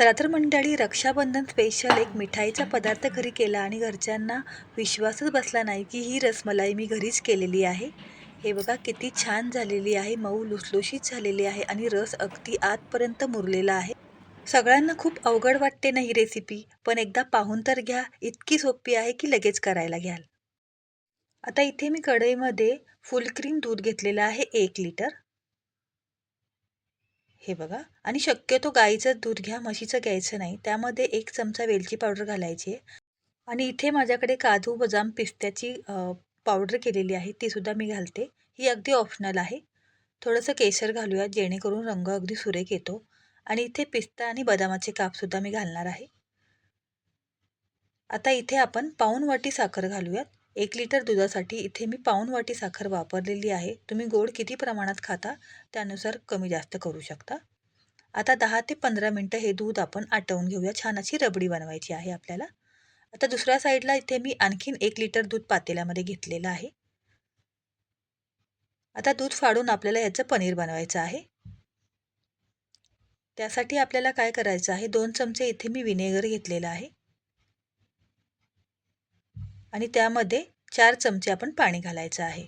चला तर मंडळी रक्षाबंधन स्पेशल एक मिठाईचा पदार्थ घरी केला आणि घरच्यांना विश्वासच बसला नाही की ही रसमलाई मी घरीच केलेली आहे. हे बघा किती छान झालेली आहे मऊ लुसलुशीत झालेली आहे आणि रस अगदी आतपर्यंत मुरलेला आहे. सगळ्यांना खूप अवघड वाटते ना ही रेसिपी पण एकदा पाहून तर घ्या इतकी सोपी आहे की लगेच करायला घ्याल. आता इथे मी कढईमध्ये फुल क्रीम दूध घेतलेलं आहे एक लिटर हे बघा. आणि शक्यतो गाईचं दूध घ्या म्हशीचं घ्यायचं नाही. त्यामध्ये एक चमचा वेलची पावडर घालायची आहे. आणि इथे माझ्याकडे काजू बदाम पिस्त्याची पावडर केलेली आहे. ती सुद्धा मी घालते. ही अगदी ऑप्शनल आहे. थोडंसं केशर घालूया जेणेकरून रंग अगदी सुरेख येतो. आणि इथे पिस्ता आणि बदामाचे कापसुद्धा मी घालणार आहे. आता इथे आपण पाऊन वाटी साखर घालूयात. एक लिटर दुधासाठी इथे मी पाऊन वाटी साखर वापरलेली आहे. तुम्ही गोड किती प्रमाणात खाता त्यानुसार कमी जास्त करू शकता. आता दहा ते पंधरा मिनटं हे दूध आपण आटवून घेऊया. छान अशी रबडी बनवायची आहे आपल्याला. आता दुसऱ्या साईडला इथे मी आणखीन एक लिटर दूध पातेल्यामध्ये घेतलेलं आहे. आता दूध फाडून आपल्याला याचं पनीर बनवायचं आहे. त्यासाठी आपल्याला काय करायचं आहे? दोन चमचे इथे मी विनेगर घेतलेलं आहे. आणि त्यामध्ये चार चमचे आपण पाणी घालायचं आहे.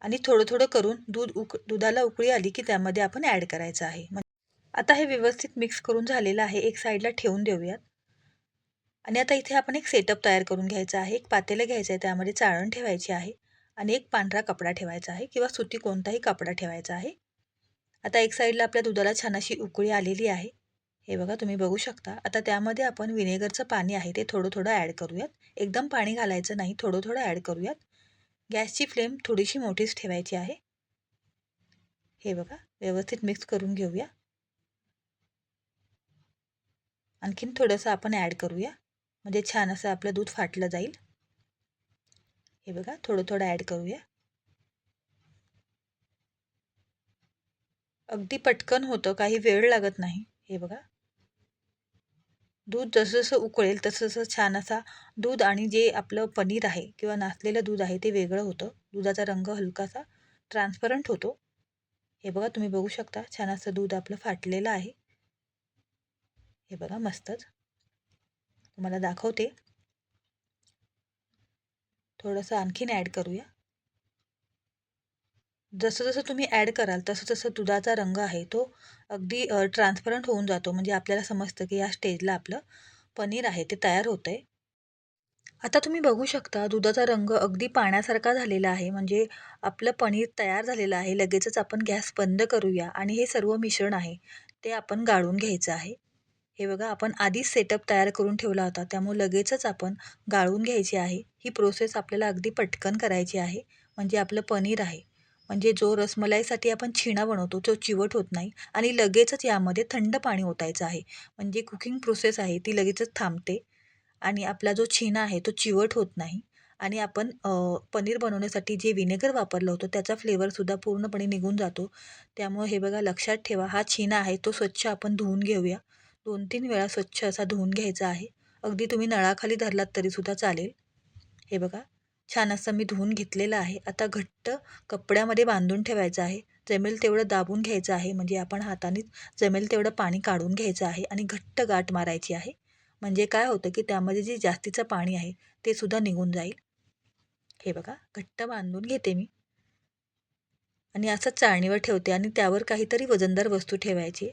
आणि थोडं थोडं करून दूध उक दुधाला उकळी आली की त्यामध्ये आपण ॲड करायचं आहे. आता हे व्यवस्थित मिक्स करून झालेलं आहे. एक साईडला ठेवून देऊयात. आणि आता इथे आपण एक सेटअप तयार करून घ्यायचा आहे. एक पातेलं घ्यायचं आहे. त्यामध्ये चाळण ठेवायची आहे. आणि एक पांढरा कपडा ठेवायचा आहे किंवा सुती कोणताही कपडा ठेवायचा आहे. आता एक साईडला आपल्या दुधाला छान अशी उकळी आलेली आहे. हे बघा तुम्ही बघू शकता. आता त्यामध्ये आपण विनेगरचं पाणी आहे ते थोडं थोडं ॲड करूयात. एकदम पाणी घालायचं नाही थोडं थोडं ॲड करूयात. गॅसची फ्लेम थोडीशी मोठीच ठेवायची आहे. हे बघा व्यवस्थित मिक्स करून घेऊया. आणखीन थोडंसं आपण ॲड करूया. म्हणजे छान असं आपलं दूध फाटलं जाईल. हे बघा थोडं थोडं ॲड करूया. अगदी पटकन होतं काही वेळ लागत नाही. हे बघा. दूध जसं जसं उकळेल तसं छान असा दूध आणि जे आपलं पनीर आहे किंवा नाचलेलं दूध आहे ते वेगळं होतं. दुधाचा रंग हलकासा ट्रान्सपरंट होतो. हे बघा तुम्ही बघू शकता छान असं दूध आपलं फाटलेलं आहे. हे बघा मस्तच. तुम्हाला दाखवते. थोडंसं आणखीन ॲड करूया. जसं जसं तुम्ही ॲड कराल तसं तसं दुधाचा रंग आहे तो अगदी ट्रान्सपरंट होऊन जातो. म्हणजे आपल्याला समजतं की या स्टेजला आपलं पनीर आहे ते तयार होतं आहे आता तुम्ही बघू शकता दुधाचा रंग अगदी पाण्यासारखा झालेला आहे. म्हणजे आपलं पनीर तयार झालेलं आहे. लगेचच आपण गॅस बंद करूया आणि हे सर्व मिश्रण आहे ते आपण गाळून घ्यायचं आहे. हे बघा आपण आधीच सेटअप तयार करून ठेवला होता. त्यामुळे लगेचच आपण गाळून घ्यायची आहे. ही प्रोसेस आपल्याला अगदी पटकन करायची आहे. म्हणजे आपलं पनीर आहे. म्हणजे जो रसमलाईसाठी आपण छिणा बनवतो तो चिवट होत नाही आणि लगेचच यामध्ये थंड पाणी ओतायचं आहे. म्हणजे कुकिंग प्रोसेस आहे ती लगेचच थांबते आणि आपला जो छिणा आहे तो चिवट होत नाही आणि आपण पनीर बनवण्यासाठी जे विनेगर वापरलं होतं त्याचा फ्लेवरसुद्धा पूर्णपणे निघून जातो. त्यामुळे हे बघा लक्षात ठेवा हा छिणा आहे तो स्वच्छ आपण धुवून घेऊया. दोन तीन वेळा स्वच्छ असा धुवून घ्यायचा आहे. अगदी तुम्ही नळाखाली धरलात तरीसुद्धा चालेल. हे बघा. छान असं मी धुवून घेतलेलं आहे. आता घट्ट कपड्यामध्ये बांधून ठेवायचं आहे. जमेल तेवढं दाबून घ्यायचं आहे. म्हणजे आपण हाताने जमेल तेवढं पाणी काढून घ्यायचं आहे आणि घट्ट गाठ मारायची आहे. म्हणजे काय होतं की त्यामध्ये जे जास्तीचं पाणी आहे ते सुद्धा निघून जाईल. हे बघा घट्ट बांधून घेते मी. आणि असं चाळणीवर ठेवते आणि त्यावर काहीतरी वजनदार वस्तू ठेवायची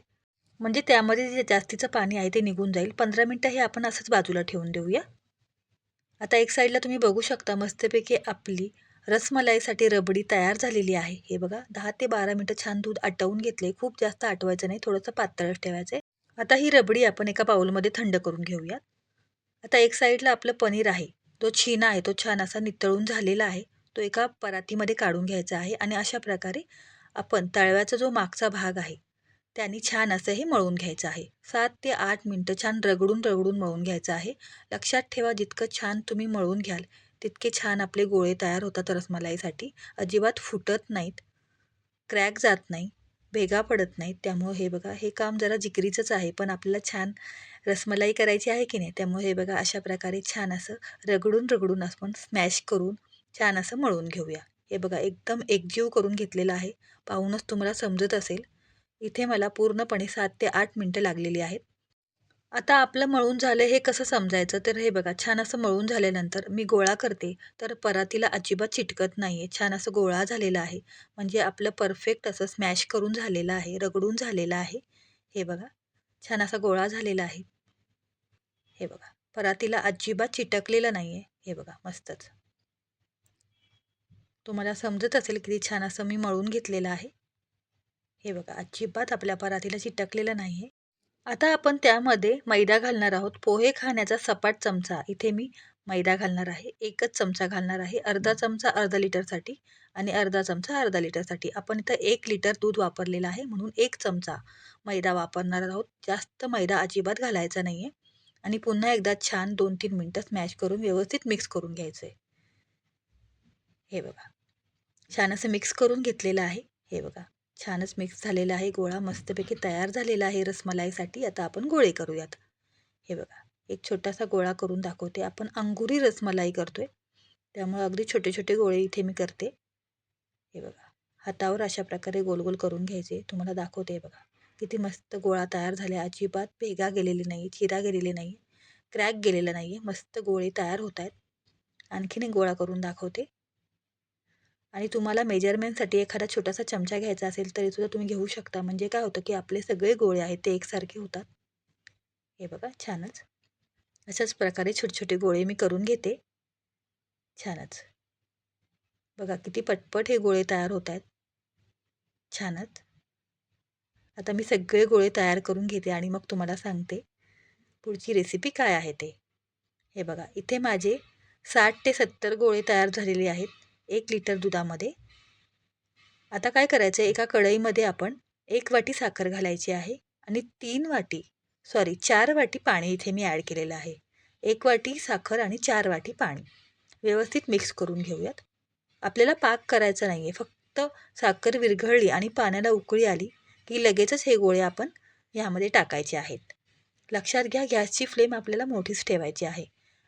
म्हणजे त्यामध्ये जे जास्तीचं पाणी आहे ते निघून जाईल. पंधरा मिनटं हे आपण असंच बाजूला ठेवून देऊया. आता एक साईडला तुम्ही बघू शकता मस्तपैकी आपली रसमलाईसाठी रबडी तयार झालेली आहे. हे बघा दहा ते बारा मिनटं छान दूध आटवून घेतले खूप जास्त आटवायचं नाही थोडंसं पातळच ठेवायचं आहे आता ही रबडी आपण एका बाऊलमध्ये थंड करून घेऊयात. आता एक साईडला आपलं पनीर आहे. जो छीना आहे तो छान असा नितळून झालेला आहे. तो एका परातीमध्ये काढून घ्यायचा आहे आणि अशा प्रकारे आपण तळव्याचा जो मागचा भाग आहे त्यांनी छान असं हे मळून घ्यायचं आहे. सात ते आठ मिनटं छान रगडून रगडून मळून घ्यायचं आहे. लक्षात ठेवा जितकं छान तुम्ही मळून घ्याल तितके छान आपले गोळे तयार होतात रसमलाईसाठी. अजिबात फुटत नाहीत क्रॅक जात नाही भेगा पडत नाहीत. त्यामुळे हे बघा हे काम जरा जिकरीचंच आहे पण आपल्याला छान रसमलाई करायची आहे की नाही? त्यामुळे हे बघा अशा प्रकारे छान असं रगडून रगडून आपण स्मॅश करून छान असं मळून घेऊया. हे बघा एकदम एकजीव करून घेतलेलं आहे. पाहूनच तुम्हाला समजत असेल. इथे मला पूर्णपणे सात ते आठ मिनटं लागलेली आहेत. आता आपलं मळून झालं हे कसं समजायचं? तर हे बघा छान असं मळून झाल्यानंतर मी गोळा करते तर परातीला अजिबात चिटकत नाही आहे छान असं गोळा झालेला आहे. म्हणजे आपलं परफेक्ट असं स्मॅश करून झालेलं आहे रगडून झालेलं आहे. हे बघा छान असा गोळा झालेला आहे. हे बघा परातीला अजिबात चिटकलेलं नाही आहे हे बघा मस्तच. तुम्हाला समजत असेल किती छान असं मी मळून घेतलेलं आहे. हे बघा अजिबात आपल्या परातीला चिटकलेलं नाही आहे आता आपण त्यामध्ये मैदा घालणार आहोत. पोहे खाण्याचा सपाट चमचा. इथे मी मैदा घालणार आहे. एकच चमचा घालणार आहे. अर्धा चमचा अर्धा लिटरसाठी आणि अर्धा चमचा अर्धा लिटरसाठी. आपण इथं एक लिटर दूध वापरलेलं आहे. म्हणून एक चमचा मैदा वापरणार आहोत. जास्त मैदा अजिबात घालायचा नाही आहे आणि पुन्हा एकदा छान दोन तीन मिनटं स्मॅश करून व्यवस्थित मिक्स करून घ्यायचं. आहे हे बघा. छान असं मिक्स करून घेतलेलं आहे. हे बघा. छानच मिक्स झालेला आहे गोळा मस्तपैकी तयार झालेला आहे रसमलाईसाठी. आता आपण गोळे करूयात. हे बघा एक छोटासा गोळा करून दाखवते. आपण अंगुरी रसमलाई करतोय. त्यामुळे अगदी छोटे छोटे गोळे इथे मी करते. हे बघा हातावर अशा प्रकारे गोल गोल करून घ्यायचे. तुम्हाला दाखवते बघा. किती मस्त गोळा तयार झाले अजिबात भेगा गेलेली नाही चिरा गेलेली नाही क्रॅक गेलेला नाही आहे मस्त गोळे तयार होत आहेत. आणखीन एक गोळा करून दाखवते. आणि तुम्हाला मेजरमेंटसाठी एखादा छोटासा चमचा घ्यायचा असेल तरी सुद्धा तुम्ही घेऊ शकता. म्हणजे काय होतं की आपले सगळे गोळे आहेत ते एकसारखे होतात. हे बघा छानच. अशाच प्रकारे छोटे छोटे गोळे मी करून घेते. छानच. बघा किती पटपट हे गोळे तयार होत आहेत. छानच. आता मी सगळे गोळे तयार करून घेते आणि मग तुम्हाला सांगते पुढची रेसिपी काय आहे ते. हे बघा इथे माझे साठ ते सत्तर गोळे तयार झालेले आहेत. एक लिटर दुधामध्ये. आता काय करायचं आहे एका कढईमध्ये आपण एक वाटी साखर घालायची आहे आणि तीन वाटी सॉरी चार वाटी पाणी इथे मी ॲड केलेलं आहे. एक वाटी साखर आणि चार वाटी पाणी. व्यवस्थित मिक्स करून घेऊयात. आपल्याला पाक करायचा नाही आहे फक्त साखर विरघळली आणि पाण्याला उकळी आली की लगेचच हे गोळे आपण ह्यामध्ये टाकायचे आहेत. लक्षात घ्या गॅसची फ्लेम आपल्याला मोठीच ठेवायची आहे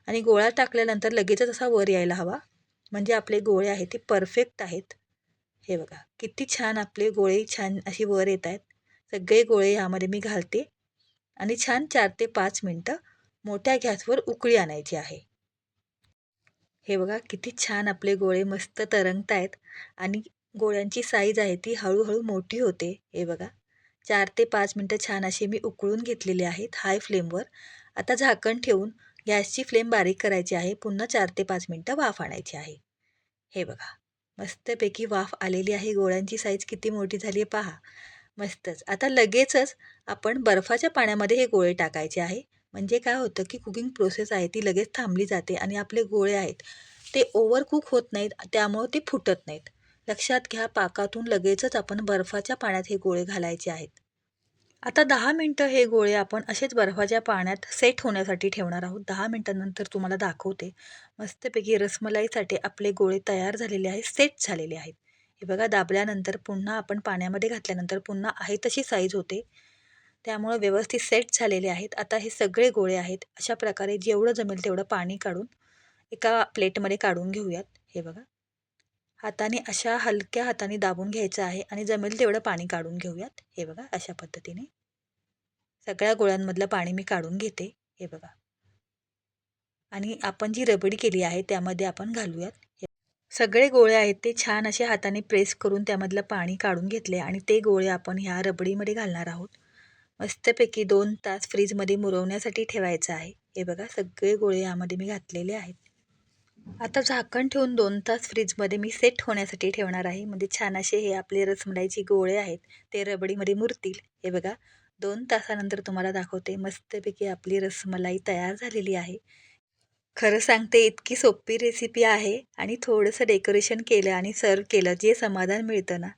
आणि गोळा टाकल्यानंतर लगेचच असा वर यायला हवा. म्हणजे आपले गोळे आहेत ते परफेक्ट आहेत. हे बघा किती छान आपले गोळे छान अशी वर येत आहेत सगळे गोळे यामध्ये मी घालते आणि छान चार ते पाच मिनटं मोठ्या गॅसवर उकळी आणायची आहे. हे बघा किती छान आपले गोळे मस्त तरंगत आहेत आणि गोळ्यांची साईज आहे ती हळूहळू मोठी होते. हे बघा चार ते पाच मिनटं छान असे मी उकळून घेतलेले आहेत हाय फ्लेमवर आता झाकण ठेवून गॅसची फ्लेम बारीक करायची आहे. पुन्हा चार ते पाच मिनटं वाफ आणायची आहे. हे बघा. मस्तपैकी वाफ आलेली आहे. गोळ्यांची साईज किती मोठी झाली आहे पहा. मस्तच. आता लगेचच आपण बर्फाच्या पाण्यामध्ये हे गोळे टाकायचे आहे. म्हणजे काय होतं की कुकिंग प्रोसेस आहे. ती लगेच थांबली जाते आणि आपले गोळे आहेत. ते ओव्हर कुक होत नाहीत. त्यामुळं ते फुटत नाहीत. लक्षात घ्या पाकातून लगेचच आपण बर्फाच्या पाण्यात हे गोळे घालायचे आहेत. आता दहा मिनटं हे गोळे आपण असेच बर्फाच्या पाण्यात सेट होण्यासाठी ठेवणार आहोत. दहा मिनटानंतर तुम्हाला दाखवते. मस्तपैकी रसमलाईसाठी आपले गोळे तयार झालेले आहेत सेट झालेले आहेत. हे बघा दाबल्यानंतर पुन्हा आपण पाण्यामध्ये घातल्यानंतर पुन्हा आहे तशी साईज होते. त्यामुळं व्यवस्थित सेट झालेले आहेत. आता हे सगळे गोळे आहेत. अशा प्रकारे जेवढं जमेल तेवढं पाणी काढून एका प्लेटमध्ये काढून घेऊयात. हे बघा. हाताने अशा हलक्या हाताने दाबून घ्यायचं आहे आणि जमेल तेवढं पाणी काढून घेऊयात. हे बघा अशा पद्धतीने. सगळ्या गोळ्यांमधलं पाणी मी काढून घेते. हे बघा. आणि आपण जी रबडी केली आहे त्यामध्ये आपण घालूयात. सगळे गोळे आहेत ते छान असे हाताने प्रेस करून त्यामधलं पाणी काढून घेतले आणि ते गोळे आपण ह्या रबडीमध्ये घालणार आहोत. मस्तपैकी दोन तास फ्रीजमध्ये मुरवण्यासाठी ठेवायचं आहे. हे बघा सगळे गोळे यामध्ये मी घातलेले आहेत. आता झाकण ठेवून दोन तास फ्रीजमध्ये मी सेट होण्यासाठी ठेवणार आहे. म्हणजे छान असे हे आपले रसमलाईचे गोळे आहेत ते रबडीमध्ये मुरतील. हे बघा दोन तासानंतर तुम्हाला दाखवते. मस्तपैकी आपली रसमलाई तयार झालेली आहे. खरं सांगते इतकी सोपी रेसिपी आहे आणि थोडंसं डेकोरेशन केलं आणि सर्व केलं जे समाधान मिळतं ना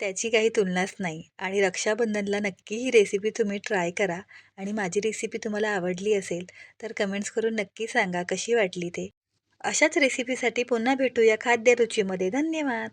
त्याची काही तुलनाच नाही. आणि रक्षाबंधनला नक्की ही रेसिपी तुम्ही ट्राय करा. आणि माझी रेसिपी तुम्हाला आवडली असेल तर कमेंट्स करून नक्की सांगा कशी वाटली ते. अशाच रेसिपीसाठी पुन्हा भेटूया खाद्यरुचीमध्ये. धन्यवाद.